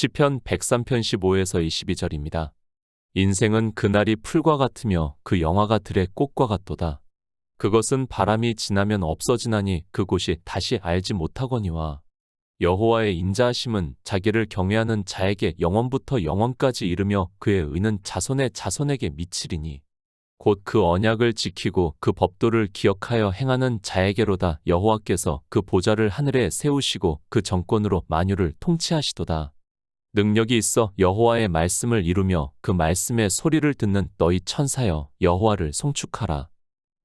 시편 103편 15에서 22절입니다. 인생은 그날이 풀과 같으며 그 영화가 들의 꽃과 같도다. 그것은 바람이 지나면 없어지나니 그곳이 다시 알지 못하거니와 여호와의 인자하심은 자기를 경외하는 자에게 영원부터 영원까지 이르며 그의 의는 자손의 자손에게 미치리니 곧 그 언약을 지키고 그 법도를 기억하여 행하는 자에게로다 여호와께서 그 보좌를 하늘에 세우시고 그 정권으로 만유를 통치하시도다. 능력이 있어 여호와의 말씀을 이루며 그 말씀의 소리를 듣는 너희 천사여 여호와를 송축하라.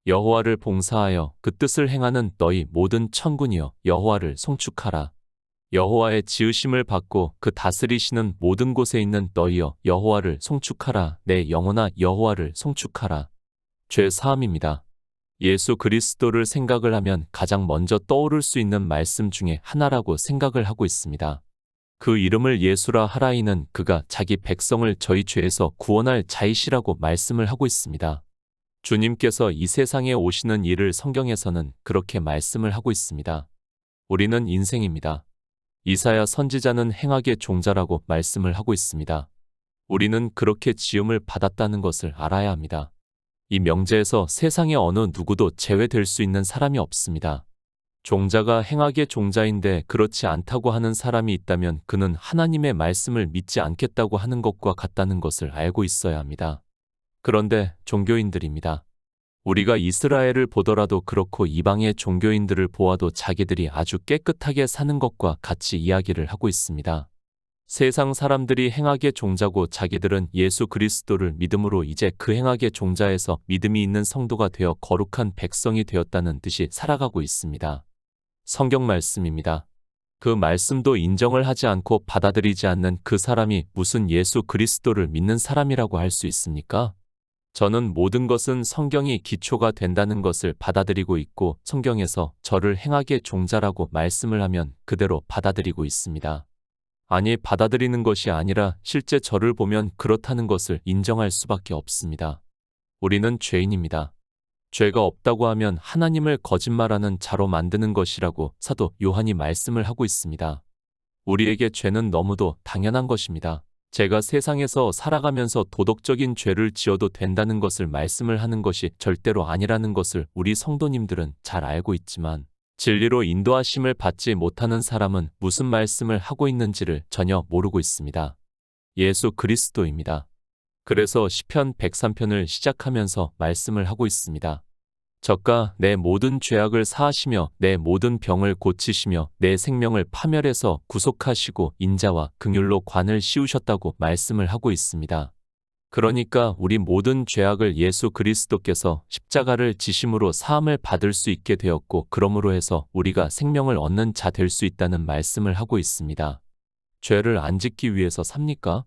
여호와를 봉사하여 그 뜻을 행하는 너희 모든 천군이여 여호와를 송축하라. 여호와의 지으심을 받고 그 다스리시는 모든 곳에 있는 너희여 여호와를 송축하라. 내 영혼아 여호와를 송축하라. 죄 사함입니다. 예수 그리스도를 생각을 하면 가장 먼저 떠오를 수 있는 말씀 중에 하나라고 생각을 하고 있습니다. 그 이름을 예수라 하라이는 그가 자기 백성을 저희 죄에서 구원할 자이시라고 말씀을 하고 있습니다. 주님께서 이 세상에 오시는 일을 성경에서는 그렇게 말씀을 하고 있습니다. 우리는 인생입니다. 이사야 선지자는 행악의 종자라고 말씀을 하고 있습니다. 우리는 그렇게 지음을 받았다는 것을 알아야 합니다. 이 명제에서 세상에 어느 누구도 제외될 수 있는 사람이 없습니다. 종자가 행악의 종자인데 그렇지 않다고 하는 사람이 있다면 그는 하나님의 말씀을 믿지 않겠다고 하는 것과 같다는 것을 알고 있어야 합니다. 그런데 종교인들입니다. 우리가 이스라엘을 보더라도 그렇고 이방의 종교인들을 보아도 자기들이 아주 깨끗하게 사는 것과 같이 이야기를 하고 있습니다. 세상 사람들이 행악의 종자고 자기들은 예수 그리스도를 믿음으로 이제 그 행악의 종자에서 믿음이 있는 성도가 되어 거룩한 백성이 되었다는 듯이 살아가고 있습니다. 성경 말씀입니다. 그 말씀도 인정을 하지 않고 받아들이지 않는 그 사람이 무슨 예수 그리스도를 믿는 사람이라고 할 수 있습니까? 저는 모든 것은 성경이 기초가 된다는 것을 받아들이고 있고 성경에서 저를 행악의 종자라고 말씀을 하면 그대로 받아들이고 있습니다. 아니, 받아들이는 것이 아니라 실제 저를 보면 그렇다는 것을 인정할 수밖에 없습니다. 우리는 죄인입니다. 죄가 없다고 하면 하나님을 거짓말하는 자로 만드는 것이라고 사도 요한이 말씀을 하고 있습니다. 우리에게 죄는 너무도 당연한 것입니다. 제가 세상에서 살아가면서 도덕적인 죄를 지어도 된다는 것을 말씀을 하는 것이 절대로 아니라는 것을 우리 성도님들은 잘 알고 있지만 진리로 인도하심을 받지 못하는 사람은 무슨 말씀을 하고 있는지를 전혀 모르고 있습니다. 예수 그리스도입니다. 그래서 시편 103편을 시작하면서 말씀을 하고 있습니다. 저가 내 모든 죄악을 사하시며 내 모든 병을 고치시며 내 생명을 파멸해서 구속하시고 인자와 긍휼로 관을 씌우셨다고 말씀을 하고 있습니다. 그러니까 우리 모든 죄악을 예수 그리스도께서 십자가를 지심으로 사함을 받을 수 있게 되었고 그러므로 해서 우리가 생명을 얻는 자 될 수 있다는 말씀을 하고 있습니다. 죄를 안 짓기 위해서 삽니까?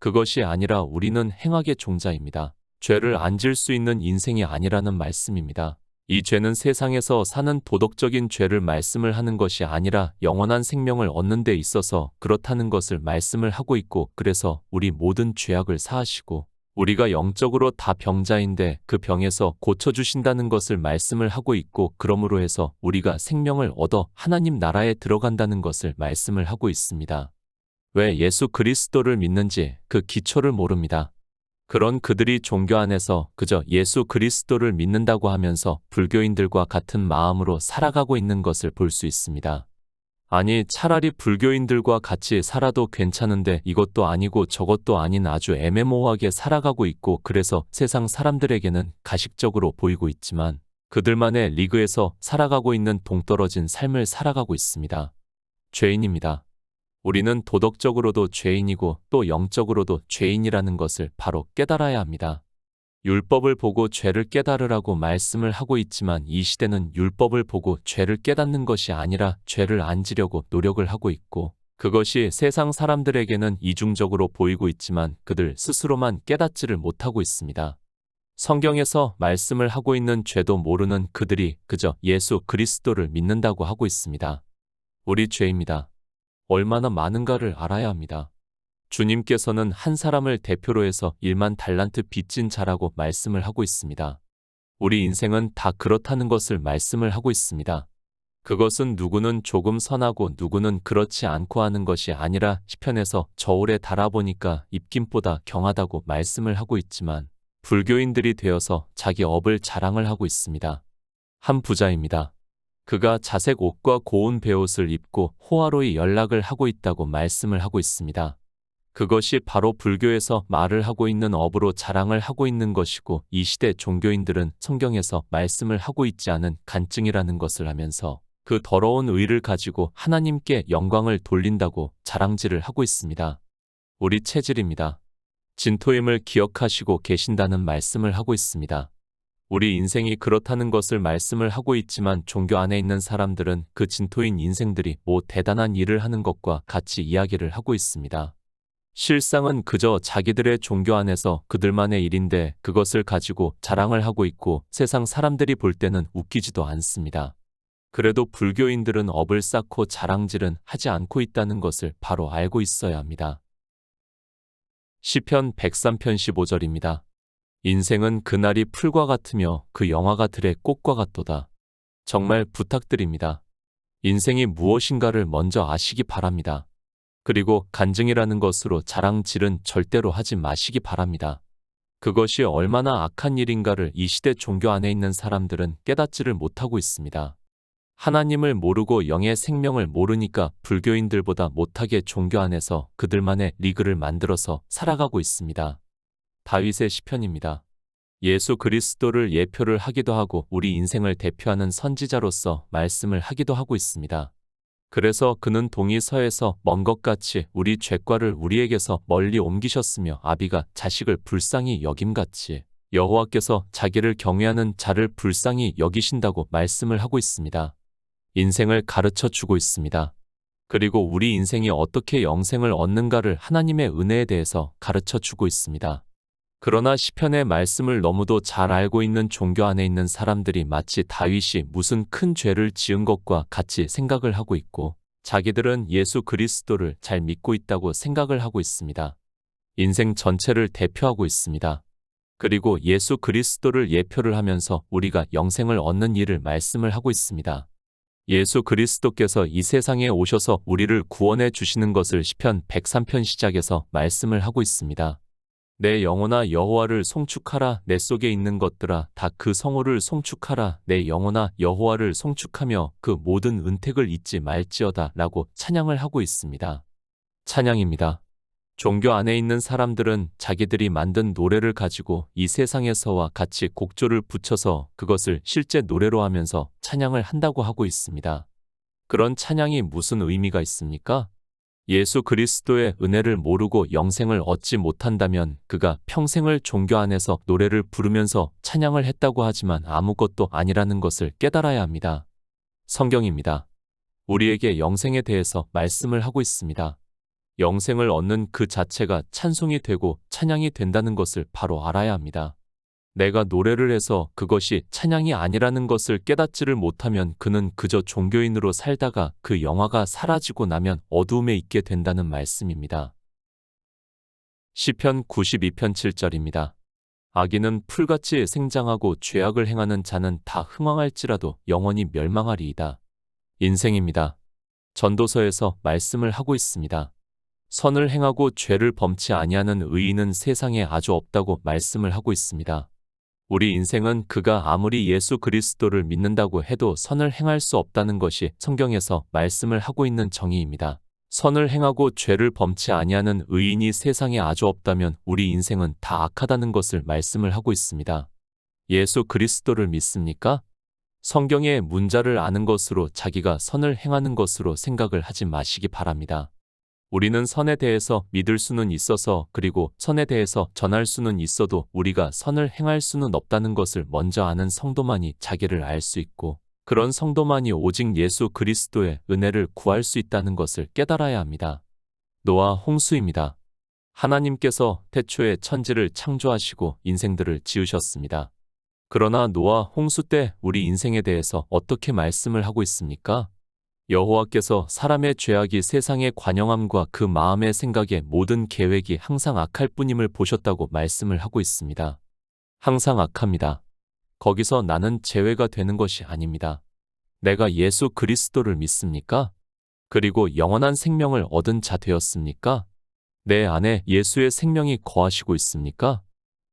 그것이 아니라 우리는 행악의 종자입니다. 죄를 안 질 수 있는 인생이 아니라는 말씀입니다. 이 죄는 세상에서 사는 도덕적인 죄를 말씀을 하는 것이 아니라 영원한 생명을 얻는 데 있어서 그렇다는 것을 말씀을 하고 있고 그래서 우리 모든 죄악을 사하시고 우리가 영적으로 다 병자인데 그 병에서 고쳐주신다는 것을 말씀을 하고 있고 그러므로 해서 우리가 생명을 얻어 하나님 나라에 들어간다는 것을 말씀을 하고 있습니다. 왜 예수 그리스도를 믿는지 그 기초를 모릅니다. 그런 그들이 종교 안에서 그저 예수 그리스도를 믿는다고 하면서 불교인들과 같은 마음으로 살아가고 있는 것을 볼 수 있습니다. 아니, 차라리 불교인들과 같이 살아도 괜찮은데 이것도 아니고 저것도 아닌 아주 애매모호하게 살아가고 있고 그래서 세상 사람들에게는 가식적으로 보이고 있지만 그들만의 리그에서 살아가고 있는 동떨어진 삶을 살아가고 있습니다. 죄인입니다. 우리는 도덕적으로도 죄인이고 또 영적으로도 죄인이라는 것을 바로 깨달아야 합니다. 율법을 보고 죄를 깨달으라고 말씀을 하고 있지만 이 시대는 율법을 보고 죄를 깨닫는 것이 아니라 죄를 안 지려고 노력을 하고 있고 그것이 세상 사람들에게는 이중적으로 보이고 있지만 그들 스스로만 깨닫지를 못하고 있습니다. 성경에서 말씀을 하고 있는 죄도 모르는 그들이 그저 예수 그리스도를 믿는다고 하고 있습니다. 우리 죄입니다. 얼마나 많은가를 알아야 합니다. 주님께서는 한 사람을 대표로 해서 1만 달란트 빚진 자라고 말씀을 하고 있습니다. 우리 인생은 다 그렇다는 것을 말씀을 하고 있습니다. 그것은 누구는 조금 선하고 누구는 그렇지 않고 하는 것이 아니라 시편에서 저울에 달아보니까 입김보다 경하다고 말씀을 하고 있지만 불교인들이 되어서 자기 업을 자랑을 하고 있습니다. 한 부자입니다. 그가 자색 옷과 고운 베옷을 입고 호화로이 연락을 하고 있다고 말씀을 하고 있습니다. 그것이 바로 불교에서 말을 하고 있는 업으로 자랑을 하고 있는 것이고 이 시대 종교인들은 성경에서 말씀을 하고 있지 않은 간증이라는 것을 하면서 그 더러운 의를 가지고 하나님께 영광을 돌린다고 자랑질을 하고 있습니다. 우리 체질입니다. 진토임을 기억하시고 계신다는 말씀을 하고 있습니다. 우리 인생이 그렇다는 것을 말씀을 하고 있지만 종교 안에 있는 사람들은 그 진토인 인생들이 뭐 대단한 일을 하는 것과 같이 이야기를 하고 있습니다. 실상은 그저 자기들의 종교 안에서 그들만의 일인데 그것을 가지고 자랑을 하고 있고 세상 사람들이 볼 때는 웃기지도 않습니다. 그래도 불교인들은 업을 쌓고 자랑질은 하지 않고 있다는 것을 바로 알고 있어야 합니다. 시편 103편 15절입니다. 인생은 그날이 풀과 같으며 그 영화가 들의 꽃과 같도다. 정말 부탁드립니다. 인생이 무엇인가를 먼저 아시기 바랍니다. 그리고 간증이라는 것으로 자랑질은 절대로 하지 마시기 바랍니다. 그것이 얼마나 악한 일인가를 이 시대 종교 안에 있는 사람들은 깨닫지를 못하고 있습니다. 하나님을 모르고 영의 생명을 모르니까 불교인들보다 못하게 종교 안에서 그들만의 리그를 만들어서 살아가고 있습니다. 다윗의 시편입니다. 예수 그리스도를 예표를 하기도 하고 우리 인생을 대표하는 선지자로서 말씀을 하기도 하고 있습니다. 그래서 그는 동이 서에서 먼 것 같이 우리 죄과를 우리에게서 멀리 옮기셨으며 아비가 자식을 불쌍히 여김같이 여호와께서 자기를 경외하는 자를 불쌍히 여기신다고 말씀을 하고 있습니다. 인생을 가르쳐 주고 있습니다. 그리고 우리 인생이 어떻게 영생을 얻는가를 하나님의 은혜에 대해서 가르쳐 주고 있습니다. 그러나 시편의 말씀을 너무도 잘 알고 있는 종교 안에 있는 사람들이 마치 다윗이 무슨 큰 죄를 지은 것과 같이 생각을 하고 있고 자기들은 예수 그리스도를 잘 믿고 있다고 생각을 하고 있습니다. 인생 전체를 대표하고 있습니다. 그리고 예수 그리스도를 예표를 하면서 우리가 영생을 얻는 일을 말씀을 하고 있습니다. 예수 그리스도께서 이 세상에 오셔서 우리를 구원해 주시는 것을 시편 103편 시작에서 말씀을 하고 있습니다. 내 영혼아 여호와를 송축하라 내 속에 있는 것들아 다 그 성호를 송축하라 내 영혼아 여호와를 송축하며 그 모든 은택을 잊지 말지어다 라고 찬양을 하고 있습니다. 찬양입니다. 종교 안에 있는 사람들은 자기들이 만든 노래를 가지고 이 세상에서와 같이 곡조를 붙여서 그것을 실제 노래로 하면서 찬양을 한다고 하고 있습니다. 그런 찬양이 무슨 의미가 있습니까? 예수 그리스도의 은혜를 모르고 영생을 얻지 못한다면 그가 평생을 종교 안에서 노래를 부르면서 찬양을 했다고 하지만 아무것도 아니라는 것을 깨달아야 합니다. 성경입니다. 우리에게 영생에 대해서 말씀을 하고 있습니다. 영생을 얻는 그 자체가 찬송이 되고 찬양이 된다는 것을 바로 알아야 합니다. 내가 노래를 해서 그것이 찬양이 아니라는 것을 깨닫지를 못하면 그는 그저 종교인으로 살다가 그 영화가 사라지고 나면 어두움에 있게 된다는 말씀입니다. 시편 92편 7절입니다. 악인은 풀같이 생장하고 죄악을 행하는 자는 다 흥왕할지라도 영원히 멸망하리이다. 인생입니다. 전도서에서 말씀을 하고 있습니다. 선을 행하고 죄를 범치 아니하는 의인은 세상에 아주 없다고 말씀을 하고 있습니다. 우리 인생은 그가 아무리 예수 그리스도를 믿는다고 해도 선을 행할 수 없다는 것이 성경에서 말씀을 하고 있는 정의입니다. 선을 행하고 죄를 범치 아니하는 의인이 세상에 아주 없다면 우리 인생은 다 악하다는 것을 말씀을 하고 있습니다. 예수 그리스도를 믿습니까? 성경의 문자를 아는 것으로 자기가 선을 행하는 것으로 생각을 하지 마시기 바랍니다. 우리는 선에 대해서 믿을 수는 있어서 그리고 선에 대해서 전할 수는 있어도 우리가 선을 행할 수는 없다는 것을 먼저 아는 성도만이 자기를 알 수 있고 그런 성도만이 오직 예수 그리스도의 은혜를 구할 수 있다는 것을 깨달아야 합니다. 노아 홍수입니다. 하나님께서 태초에 천지를 창조하시고 인생들을 지으셨습니다. 그러나 노아 홍수 때 우리 인생에 대해서 어떻게 말씀을 하고 있습니까? 여호와께서 사람의 죄악이 세상의 관영함과 그 마음의 생각의 모든 계획이 항상 악할 뿐임을 보셨다고 말씀을 하고 있습니다. 항상 악합니다. 거기서 나는 제외가 되는 것이 아닙니다. 내가 예수 그리스도를 믿습니까? 그리고 영원한 생명을 얻은 자 되었습니까? 내 안에 예수의 생명이 거하시고 있습니까?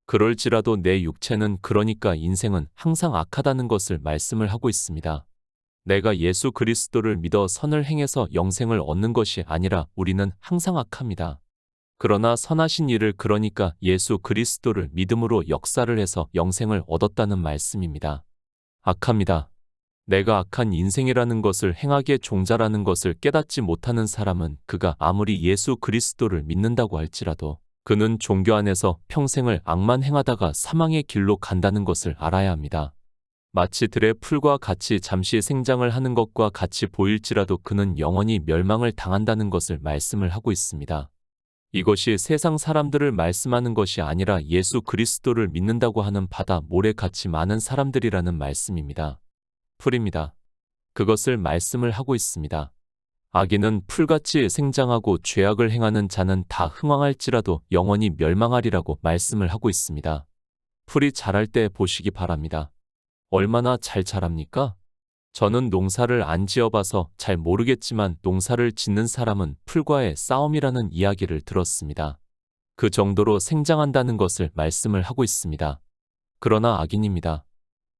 그럴지라도 내 육체는 그러니까 인생은 항상 악하다는 것을 말씀을 하고 있습니다. 내가 예수 그리스도를 믿어 선을 행해서 영생을 얻는 것이 아니라 우리는 항상 악합니다. 그러나 선하신 일을 그러니까 예수 그리스도를 믿음으로 역사를 해서 영생을 얻었다는 말씀입니다. 악합니다. 내가 악한 인생이라는 것을 행하기에 종자라는 것을 깨닫지 못하는 사람은 그가 아무리 예수 그리스도를 믿는다고 할지라도 그는 종교 안에서 평생을 악만 행하다가 사망의 길로 간다는 것을 알아야 합니다. 마치 들의 풀과 같이 잠시 생장을 하는 것과 같이 보일지라도 그는 영원히 멸망을 당한다는 것을 말씀을 하고 있습니다. 이것이 세상 사람들을 말씀하는 것이 아니라 예수 그리스도를 믿는다고 하는 바다 모래같이 많은 사람들이라는 말씀입니다. 풀입니다. 그것을 말씀을 하고 있습니다. 악인은 풀같이 생장하고 죄악을 행하는 자는 다 흥왕할지라도 영원히 멸망하리라고 말씀을 하고 있습니다. 풀이 자랄 때 보시기 바랍니다. 얼마나 잘 자랍니까? 저는 농사를 안 지어봐서 잘 모르겠지만 농사를 짓는 사람은 풀과의 싸움이라는 이야기를 들었습니다. 그 정도로 생장한다는 것을 말씀을 하고 있습니다. 그러나 악인입니다.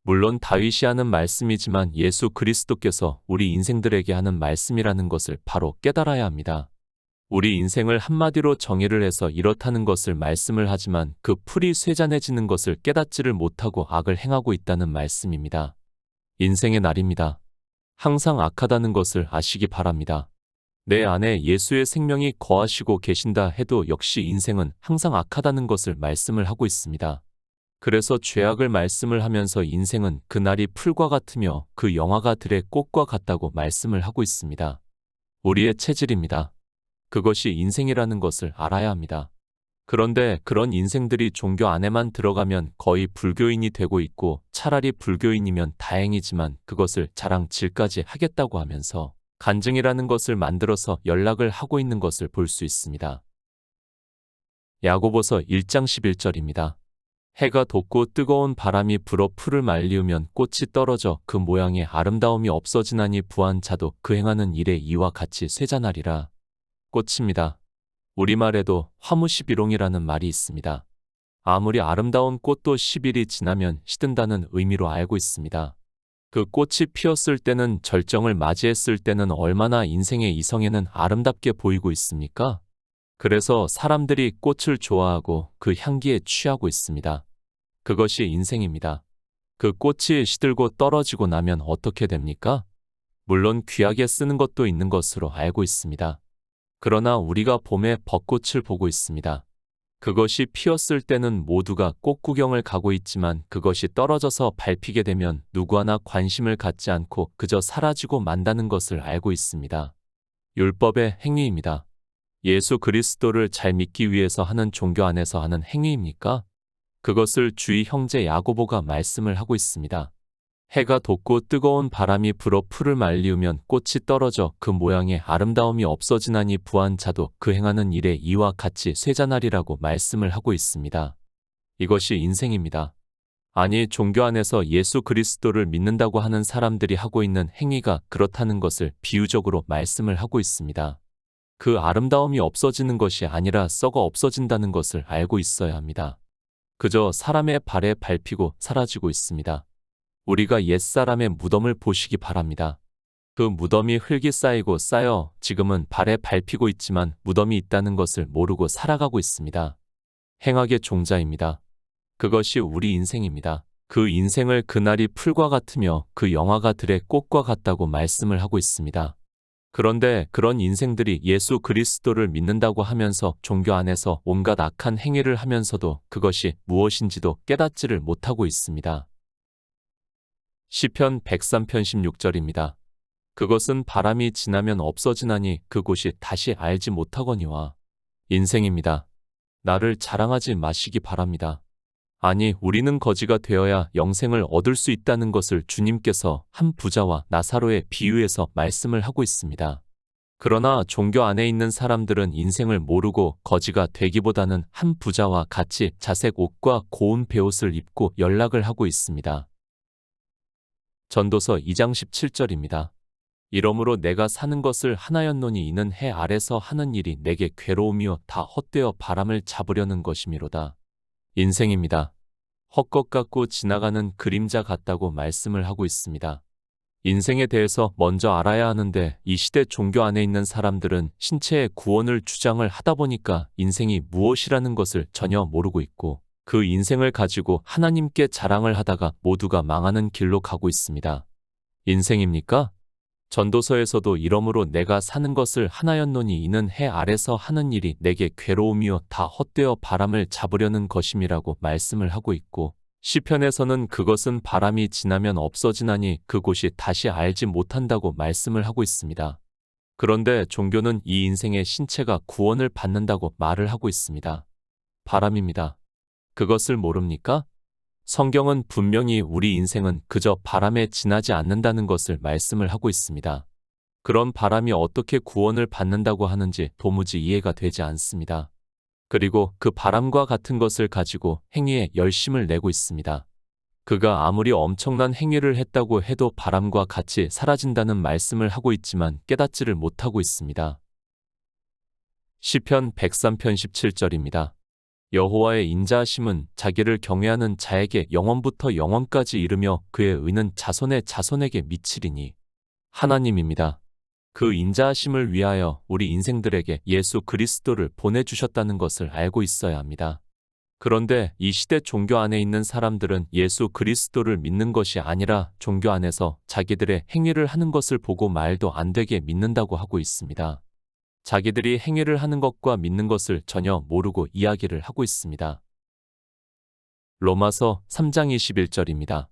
물론 다윗이 하는 말씀이지만 예수 그리스도께서 우리 인생들에게 하는 말씀이라는 것을 바로 깨달아야 합니다. 우리 인생을 한마디로 정의를 해서 이렇다는 것을 말씀을 하지만 그 풀이 쇠잔해지는 것을 깨닫지를 못하고 악을 행하고 있다는 말씀입니다. 인생의 날입니다. 항상 악하다는 것을 아시기 바랍니다. 내 안에 예수의 생명이 거하시고 계신다 해도 역시 인생은 항상 악하다는 것을 말씀을 하고 있습니다. 그래서 죄악을 말씀을 하면서 인생은 그날이 풀과 같으며 그 영화가 들의 꽃과 같다고 말씀을 하고 있습니다. 우리의 체질입니다. 그것이 인생이라는 것을 알아야 합니다. 그런데 그런 인생들이 종교 안에만 들어가면 거의 불교인이 되고 있고 차라리 불교인이면 다행이지만 그것을 자랑질까지 하겠다고 하면서 간증이라는 것을 만들어서 연락을 하고 있는 것을 볼 수 있습니다. 야고보서 1장 11절입니다. 해가 돋고 뜨거운 바람이 불어 풀을 말리우면 꽃이 떨어져 그 모양의 아름다움이 없어지나니 부한 자도 그 행하는 일에 이와 같이 쇠잔하리라. 꽃입니다. 우리말에도 화무시비롱이라는 말이 있습니다. 아무리 아름다운 꽃도 10일이 지나면 시든다는 의미로 알고 있습니다. 그 꽃이 피었을 때는 절정을 맞이했을 때는 얼마나 인생의 이성에는 아름답게 보이고 있습니까? 그래서 사람들이 꽃을 좋아하고 그 향기에 취하고 있습니다. 그것이 인생입니다. 그 꽃이 시들고 떨어지고 나면 어떻게 됩니까? 물론 귀하게 쓰는 것도 있는 것으로 알고 있습니다. 그러나 우리가 봄에 벚꽃을 보고 있습니다. 그것이 피었을 때는 모두가 꽃 구경을 가고 있지만 그것이 떨어져서 밟히게 되면 누구 하나 관심을 갖지 않고 그저 사라지고 만다는 것을 알고 있습니다. 율법의 행위입니다. 예수 그리스도를 잘 믿기 위해서 하는 종교 안에서 하는 행위입니까? 그것을 주의 형제 야고보가 말씀을 하고 있습니다. 해가 돋고 뜨거운 바람이 불어 풀을 말리우면 꽃이 떨어져 그 모양의 아름다움이 없어지나니 부한 자도 그 행하는 일에 이와 같이 쇠잔하리라고 말씀을 하고 있습니다. 이것이 인생입니다. 아니 종교 안에서 예수 그리스도를 믿는다고 하는 사람들이 하고 있는 행위가 그렇다는 것을 비유적으로 말씀을 하고 있습니다. 그 아름다움이 없어지는 것이 아니라 썩어 없어진다는 것을 알고 있어야 합니다. 그저 사람의 발에 밟히고 사라지고 있습니다. 우리가 옛사람의 무덤을 보시기 바랍니다. 그 무덤이 흙이 쌓이고 쌓여 지금은 발에 밟히고 있지만 무덤이 있다는 것을 모르고 살아가고 있습니다. 행악의 종자입니다. 그것이 우리 인생입니다. 그 인생을 그날이 풀과 같으며 그 영화가 들의 꽃과 같다고 말씀을 하고 있습니다. 그런데 그런 인생들이 예수 그리스도를 믿는다고 하면서 종교 안에서 온갖 악한 행위를 하면서도 그것이 무엇인지도 깨닫지를 못하고 있습니다. 시편 103편 16절입니다. 그것은 바람이 지나면 없어지나니 그곳이 다시 알지 못하거니와 인생입니다. 나를 자랑하지 마시기 바랍니다. 아니, 우리는 거지가 되어야 영생을 얻을 수 있다는 것을 주님께서 한 부자와 나사로의 비유에서 말씀을 하고 있습니다. 그러나 종교 안에 있는 사람들은 인생을 모르고 거지가 되기보다는 한 부자와 같이 자색 옷과 고운 베옷을 입고 연락을 하고 있습니다. 전도서 2장 17절입니다. 이러므로 내가 사는 것을 하나였노니 이는 해 아래서 하는 일이 내게 괴로움이요 다 헛되어 바람을 잡으려는 것이미로다. 인생입니다. 헛것 같고 지나가는 그림자 같다고 말씀을 하고 있습니다. 인생에 대해서 먼저 알아야 하는데 이 시대 종교 안에 있는 사람들은 신체의 구원을 주장을 하다 보니까 인생이 무엇이라는 것을 전혀 모르고 있고 그 인생을 가지고 하나님께 자랑을 하다가 모두가 망하는 길로 가고 있습니다. 인생입니까? 전도서에서도 이러므로 내가 사는 것을 하나였노니 이는 해 아래서 하는 일이 내게 괴로움이요 다 헛되어 바람을 잡으려는 것임이라고 말씀을 하고 있고 시편에서는 그것은 바람이 지나면 없어지나니 그곳이 다시 알지 못한다고 말씀을 하고 있습니다. 그런데 종교는 이 인생의 신체가 구원을 받는다고 말을 하고 있습니다. 바람입니다. 그것을 모릅니까? 성경은 분명히 우리 인생은 그저 바람에 지나지 않는다는 것을 말씀을 하고 있습니다. 그런 바람이 어떻게 구원을 받는다고 하는지 도무지 이해가 되지 않습니다. 그리고 그 바람과 같은 것을 가지고 행위에 열심을 내고 있습니다. 그가 아무리 엄청난 행위를 했다고 해도 바람과 같이 사라진다는 말씀을 하고 있지만 깨닫지를 못하고 있습니다. 시편 103편 17절입니다. 여호와의 인자하심은 자기를 경외하는 자에게 영원부터 영원까지 이르며 그의 의는 자손의 자손에게 미치리니 하나님입니다. 그 인자하심을 위하여 우리 인생들에게 예수 그리스도를 보내주셨다는 것을 알고 있어야 합니다. 그런데 이 시대 종교 안에 있는 사람들은 예수 그리스도를 믿는 것이 아니라 종교 안에서 자기들의 행위를 하는 것을 보고 말도 안 되게 믿는다고 하고 있습니다. 자기들이 행위를 하는 것과 믿는 것을 전혀 모르고 이야기를 하고 있습니다. 로마서 3장 21절입니다.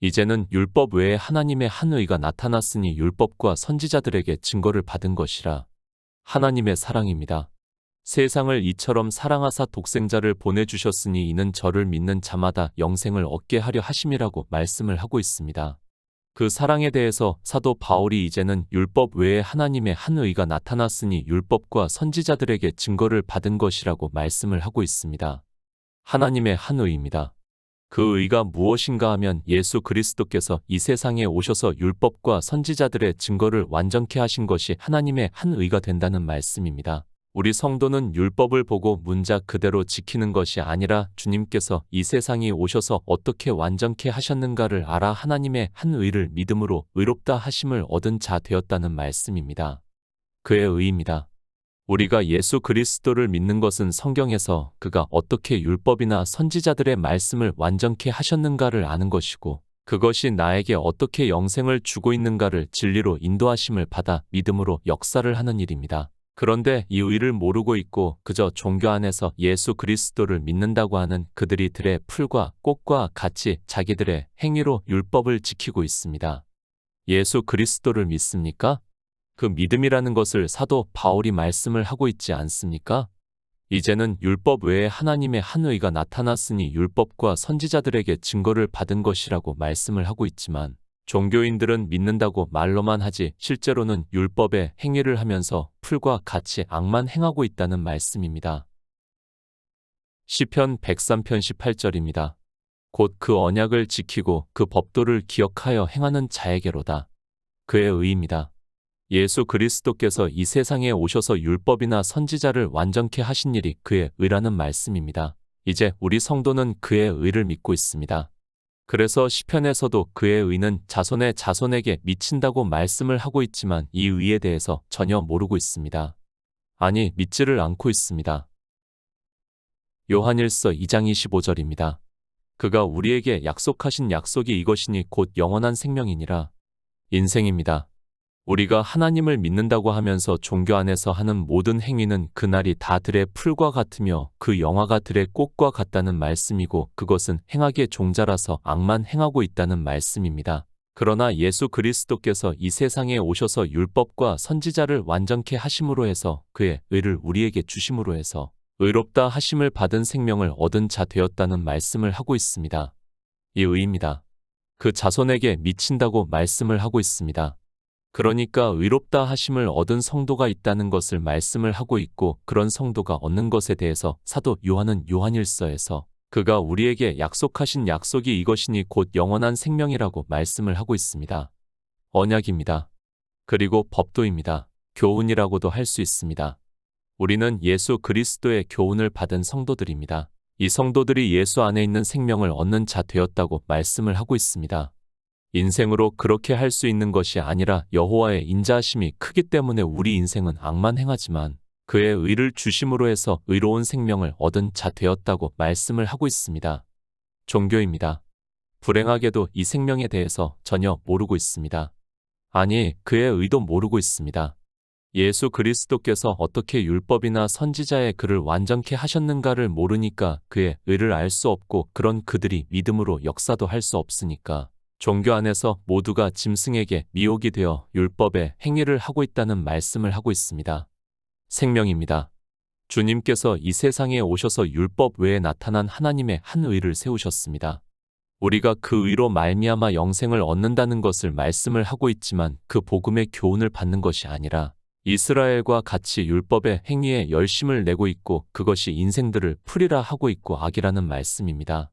이제는 율법 외에 하나님의 한 의가 나타났으니 율법과 선지자들에게 증거를 받은 것이라. 하나님의 사랑입니다. 세상을 이처럼 사랑하사 독생자를 보내주셨으니 이는 저를 믿는 자마다 영생을 얻게 하려 하심이라고 말씀을 하고 있습니다. 그 사랑에 대해서 사도 바울이 이제는 율법 외에 하나님의 한 의가 나타났으니 율법과 선지자들에게 증거를 받은 것이라고 말씀을 하고 있습니다. 하나님의 한 의입니다. 그 의가 무엇인가 하면 예수 그리스도께서 이 세상에 오셔서 율법과 선지자들의 증거를 완전케 하신 것이 하나님의 한 의가 된다는 말씀입니다. 우리 성도는 율법을 보고 문자 그대로 지키는 것이 아니라 주님께서 이 세상에 오셔서 어떻게 완전케 하셨는가를 알아 하나님의 한 의를 믿음으로 의롭다 하심을 얻은 자 되었다는 말씀입니다. 그의 의입니다. 우리가 예수 그리스도를 믿는 것은 성경에서 그가 어떻게 율법이나 선지자들의 말씀을 완전케 하셨는가를 아는 것이고 그것이 나에게 어떻게 영생을 주고 있는가를 진리로 인도하심을 받아 믿음으로 역사를 하는 일입니다. 그런데 이 의를 모르고 있고 그저 종교 안에서 예수 그리스도를 믿는다고 하는 그들이 들의 풀과 꽃과 같이 자기들의 행위로 율법을 지키고 있습니다. 예수 그리스도를 믿습니까? 그 믿음이라는 것을 사도 바울이 말씀을 하고 있지 않습니까? 이제는 율법 외에 하나님의 한 의가 나타났으니 율법과 선지자들에게 증거를 받은 것이라고 말씀을 하고 있지만 종교인들은 믿는다고 말로만 하지 실제로는 율법의 행위를 하면서 풀과 같이 악만 행하고 있다는 말씀입니다. 시편 103편 18절입니다. 곧 그 언약을 지키고 그 법도를 기억하여 행하는 자에게로다. 그의 의입니다. 예수 그리스도께서 이 세상에 오셔서 율법이나 선지자를 완전케 하신 일이 그의 의라는 말씀입니다. 이제 우리 성도는 그의 의를 믿고 있습니다. 그래서 시편에서도 그의 의는 자손의 자손에게 미친다고 말씀을 하고 있지만 이 의에 대해서 전혀 모르고 있습니다. 아니, 믿지를 않고 있습니다. 요한일서 2장 25절입니다. 그가 우리에게 약속하신 약속이 이것이니 곧 영원한 생명이니라. 인생입니다. 우리가 하나님을 믿는다고 하면서 종교 안에서 하는 모든 행위는 그날이 다 들의 풀과 같으며 그 영화가 들의 꽃과 같다는 말씀이고 그것은 행악의 종자라서 악만 행하고 있다는 말씀입니다. 그러나 예수 그리스도께서 이 세상에 오셔서 율법과 선지자를 완전케 하심으로 해서 그의 의를 우리에게 주심으로 해서 의롭다 하심을 받은 생명을 얻은 자 되었다는 말씀을 하고 있습니다. 이 의입니다. 그 자손에게 미친다고 말씀을 하고 있습니다. 그러니까 의롭다 하심을 얻은 성도가 있다는 것을 말씀을 하고 있고 그런 성도가 얻는 것에 대해서 사도 요한은 요한일서에서 그가 우리에게 약속하신 약속이 이것이니 곧 영원한 생명이라고 말씀을 하고 있습니다. 언약입니다. 그리고 법도입니다. 교훈이라고도 할 수 있습니다. 우리는 예수 그리스도의 교훈을 받은 성도들입니다. 이 성도들이 예수 안에 있는 생명을 얻는 자 되었다고 말씀을 하고 있습니다. 인생으로 그렇게 할 수 있는 것이 아니라 여호와의 인자하심이 크기 때문에 우리 인생은 악만 행하지만 그의 의를 주심으로 해서 의로운 생명을 얻은 자 되었다고 말씀을 하고 있습니다. 종교입니다. 불행하게도 이 생명에 대해서 전혀 모르고 있습니다. 아니, 그의 의도 모르고 있습니다. 예수 그리스도께서 어떻게 율법이나 선지자의 글을 완전케 하셨는가를 모르니까 그의 의를 알 수 없고 그런 그들이 믿음으로 역사도 할 수 없으니까 종교 안에서 모두가 짐승에게 미혹이 되어 율법의 행위를 하고 있다는 말씀을 하고 있습니다. 생명입니다. 주님께서 이 세상에 오셔서 율법 외에 나타난 하나님의 한 의를 세우셨습니다. 우리가 그 의로 말미암아 영생을 얻는다는 것을 말씀을 하고 있지만 그 복음의 교훈을 받는 것이 아니라 이스라엘과 같이 율법의 행위에 열심을 내고 있고 그것이 인생들을 풀이라 하고 있고 악이라는 말씀입니다.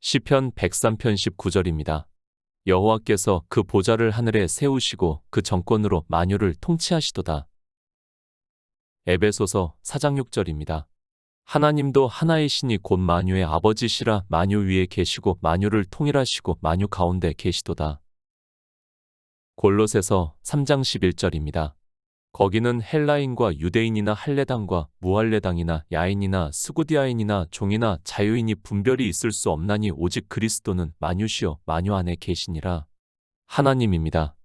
시편 103편 19절입니다. 여호와께서 그 보좌를 하늘에 세우시고 그 정권으로 만유를 통치하시도다. 에베소서 4장 6절입니다. 하나님도 하나이시니 곧 만유의 아버지시라 만유 위에 계시고 만유를 통일하시고 만유 가운데 계시도다. 골로새서 3장 11절입니다. 거기는 헬라인과 유대인이나 할례당과 무할례당이나 야인이나 스구디아인이나 종이나 자유인이 분별이 있을 수 없나니 오직 그리스도는 만유시요 만유 안에 계시니라. 하나님입니다.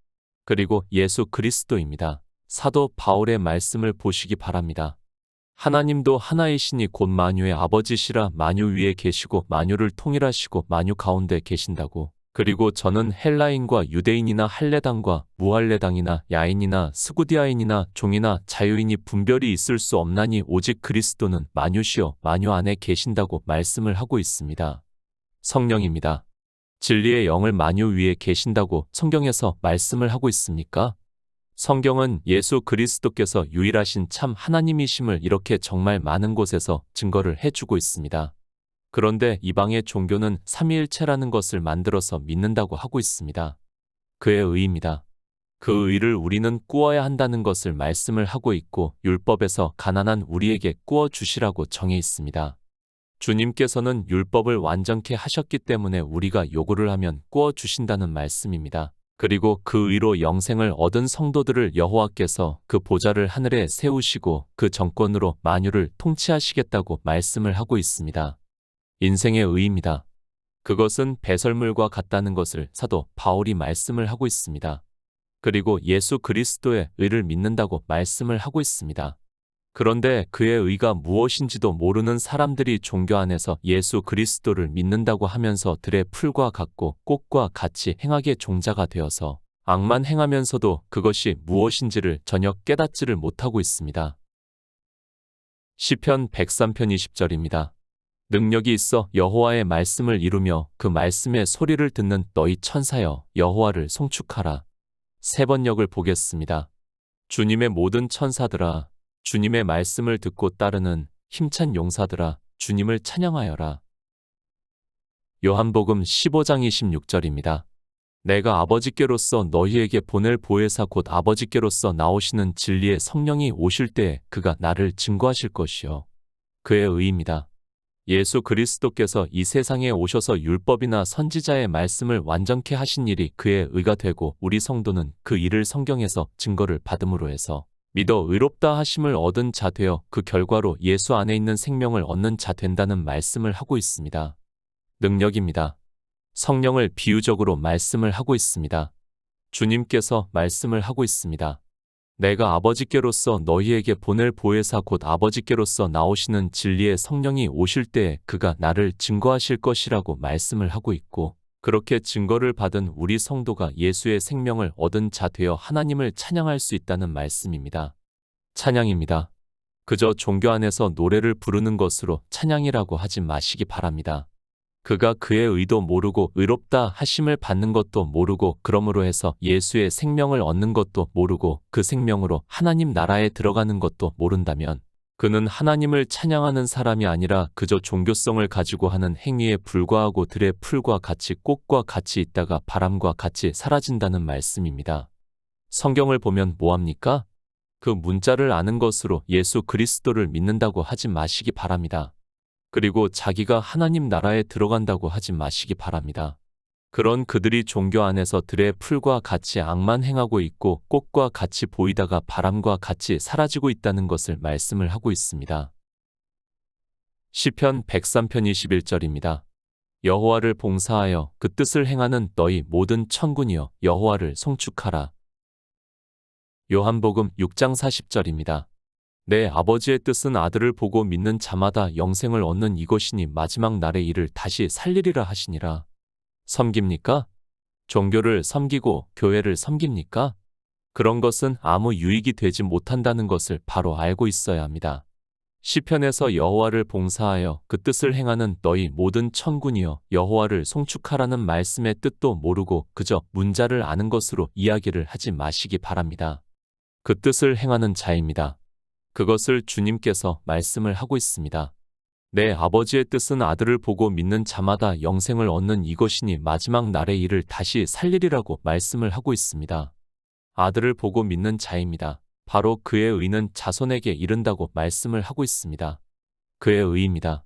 그리고 예수 그리스도입니다. 사도 바울의 말씀을 보시기 바랍니다. 하나님도 하나이시니 곧 만유의 아버지시라 만유 위에 계시고 만유를 통일하시고 만유 가운데 계신다고. 그리고 저는 헬라인과 유대인이나 할례당과 무할례당이나 야인이나 스구디아인이나 종이나 자유인이 분별이 있을 수 없나니 오직 그리스도는 만유시요 만유 안에 계신다고 말씀을 하고 있습니다. 성령입니다. 진리의 영을 만유 위에 계신다고 성경에서 말씀을 하고 있습니까? 성경은 예수 그리스도께서 유일하신 참 하나님이심을 이렇게 정말 많은 곳에서 증거를 해주고 있습니다. 그런데 이방의 종교는 삼위일체라는 것을 만들어서 믿는다고 하고 있습니다. 그의 의입니다. 그 의를 우리는 꾸어야 한다는 것을 말씀을 하고 있고 율법에서 가난한 우리에게 꾸어 주시라고 정해 있습니다. 주님께서는 율법을 완전케 하셨기 때문에 우리가 요구를 하면 꾸어 주신다는 말씀입니다. 그리고 그 의로 영생을 얻은 성도들을 여호와께서 그 보좌를 하늘에 세우시고 그 정권으로 만유를 통치하시겠다고 말씀을 하고 있습니다. 인생의 의입니다. 그것은 배설물과 같다는 것을 사도 바울이 말씀을 하고 있습니다. 그리고 예수 그리스도의 의를 믿는다고 말씀을 하고 있습니다. 그런데 그의 의가 무엇인지도 모르는 사람들이 종교 안에서 예수 그리스도를 믿는다고 하면서 들의 풀과 같고 꽃과 같이 행하게 종자가 되어서 악만 행하면서도 그것이 무엇인지를 전혀 깨닫지를 못하고 있습니다. 시편 103편 20절입니다. 능력이 있어 여호와의 말씀을 이루며 그 말씀의 소리를 듣는 너희 천사여 여호와를 송축하라. 세 번역을 보겠습니다. 주님의 모든 천사들아 주님의 말씀을 듣고 따르는 힘찬 용사들아 주님을 찬양하여라. 요한복음 15장 26절입니다. 내가 아버지께로서 너희에게 보낼 보혜사 곧 아버지께로서 나오시는 진리의 성령이 오실 때에 그가 나를 증거하실 것이요. 그의 의입니다. 예수 그리스도께서 이 세상에 오셔서 율법이나 선지자의 말씀을 완전케 하신 일이 그의 의가 되고 우리 성도는 그 일을 성경에서 증거를 받음으로 해서 믿어 의롭다 하심을 얻은 자 되어 그 결과로 예수 안에 있는 생명을 얻는 자 된다는 말씀을 하고 있습니다. 능력입니다. 성령을 비유적으로 말씀을 하고 있습니다. 주님께서 말씀을 하고 있습니다. 내가 아버지께로서 너희에게 보낼 보혜사 곧 아버지께로서 나오시는 진리의 성령이 오실 때에 그가 나를 증거하실 것이라고 말씀을 하고 있고 그렇게 증거를 받은 우리 성도가 예수의 생명을 얻은 자 되어 하나님을 찬양할 수 있다는 말씀입니다. 찬양입니다. 그저 종교 안에서 노래를 부르는 것으로 찬양이라고 하지 마시기 바랍니다. 그가 그의 의도 모르고 의롭다 하심을 받는 것도 모르고 그러므로 해서 예수의 생명을 얻는 것도 모르고 그 생명으로 하나님 나라에 들어가는 것도 모른다면 그는 하나님을 찬양하는 사람이 아니라 그저 종교성을 가지고 하는 행위에 불과하고 들의 풀과 같이 꽃과 같이 있다가 바람과 같이 사라진다는 말씀입니다. 성경을 보면 뭐합니까? 그 문자를 아는 것으로 예수 그리스도를 믿는다고 하지 마시기 바랍니다. 그리고 자기가 하나님 나라에 들어간다고 하지 마시기 바랍니다. 그런 그들이 종교 안에서 들의 풀과 같이 악만 행하고 있고 꽃과 같이 보이다가 바람과 같이 사라지고 있다는 것을 말씀을 하고 있습니다. 시편 103편 21절입니다. 여호와를 봉사하여 그 뜻을 행하는 너희 모든 천군이여 여호와를 송축하라. 요한복음 6장 40절입니다. 내 아버지의 뜻은 아들을 보고 믿는 자마다 영생을 얻는 이것이니 마지막 날의 일을 다시 살리리라 하시니라. 섬깁니까? 종교를 섬기고 교회를 섬깁니까? 그런 것은 아무 유익이 되지 못한다는 것을 바로 알고 있어야 합니다. 시편에서 여호와를 봉사하여 그 뜻을 행하는 너희 모든 천군이여 여호와를 송축하라는 말씀의 뜻도 모르고 그저 문자를 아는 것으로 이야기를 하지 마시기 바랍니다. 그 뜻을 행하는 자입니다. 그것을 주님께서 말씀을 하고 있습니다. 내 아버지의 뜻은 아들을 보고 믿는 자마다 영생을 얻는 이것이니 마지막 날의 일을 다시 살리리라고 말씀을 하고 있습니다. 아들을 보고 믿는 자입니다. 바로 그의 의는 자손에게 이른다고 말씀을 하고 있습니다. 그의 의입니다.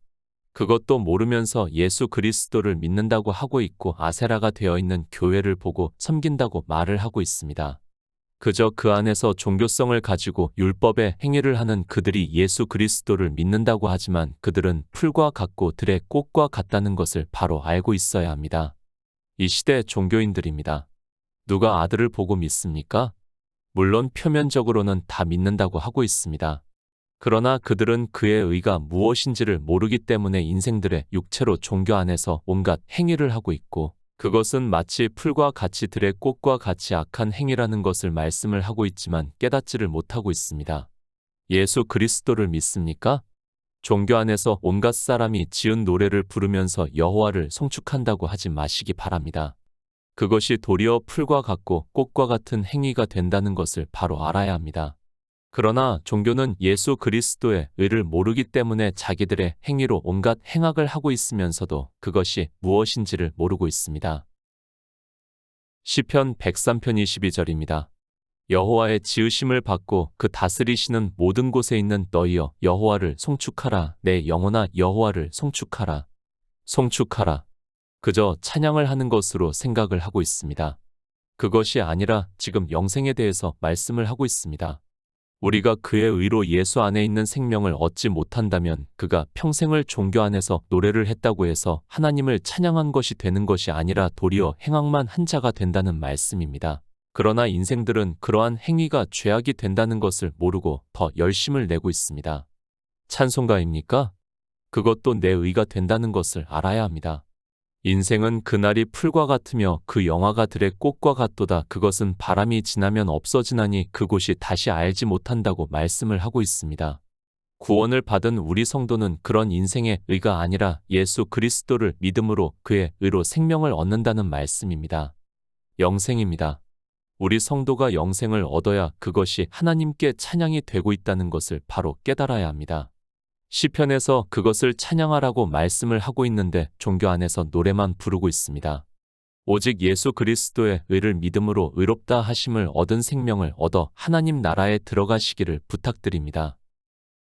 그것도 모르면서 예수 그리스도를 믿는다고 하고 있고 아세라가 되어 있는 교회를 보고 섬긴다고 말을 하고 있습니다. 그저 그 안에서 종교성을 가지고 율법의 행위를 하는 그들이 예수 그리스도를 믿는다고 하지만 그들은 풀과 같고 들의 꽃과 같다는 것을 바로 알고 있어야 합니다. 이 시대 종교인들입니다. 누가 아들을 보고 믿습니까? 물론 표면적으로는 다 믿는다고 하고 있습니다. 그러나 그들은 그의 의가 무엇인지를 모르기 때문에 인생들의 육체로 종교 안에서 온갖 행위를 하고 있고 그것은 마치 풀과 같이 들의 꽃과 같이 악한 행위라는 것을 말씀을 하고 있지만 깨닫지를 못하고 있습니다. 예수 그리스도를 믿습니까? 종교 안에서 온갖 사람이 지은 노래를 부르면서 여호와를 송축한다고 하지 마시기 바랍니다. 그것이 도리어 풀과 같고 꽃과 같은 행위가 된다는 것을 바로 알아야 합니다. 그러나 종교는 예수 그리스도의 의를 모르기 때문에 자기들의 행위로 온갖 행악을 하고 있으면서도 그것이 무엇인지를 모르고 있습니다. 시편 103편 22절입니다. 여호와의 지으심을 받고 그 다스리시는 모든 곳에 있는 너희여 여호와를 송축하라 내 영혼아 여호와를 송축하라 송축하라 그저 찬양을 하는 것으로 생각을 하고 있습니다. 그것이 아니라 지금 영생에 대해서 말씀을 하고 있습니다. 우리가 그의 의로 예수 안에 있는 생명을 얻지 못한다면 그가 평생을 종교 안에서 노래를 했다고 해서 하나님을 찬양한 것이 되는 것이 아니라 도리어 행악만 한 자가 된다는 말씀입니다. 그러나 인생들은 그러한 행위가 죄악이 된다는 것을 모르고 더 열심을 내고 있습니다. 찬송가입니까? 그것도 내 의가 된다는 것을 알아야 합니다. 인생은 그날이 풀과 같으며 그 영화가 들의 꽃과 같도다. 그것은 바람이 지나면 없어지나니 그곳이 다시 알지 못한다고 말씀을 하고 있습니다. 구원을 받은 우리 성도는 그런 인생의 의가 아니라 예수 그리스도를 믿음으로 그의 의로 생명을 얻는다는 말씀입니다. 영생입니다. 우리 성도가 영생을 얻어야 그것이 하나님께 찬양이 되고 있다는 것을 바로 깨달아야 합니다. 시편에서 그것을 찬양하라고 말씀을 하고 있는데 종교 안에서 노래만 부르고 있습니다. 오직 예수 그리스도의 의를 믿음으로 의롭다 하심을 얻은 생명을 얻어 하나님 나라에 들어가시기를 부탁드립니다.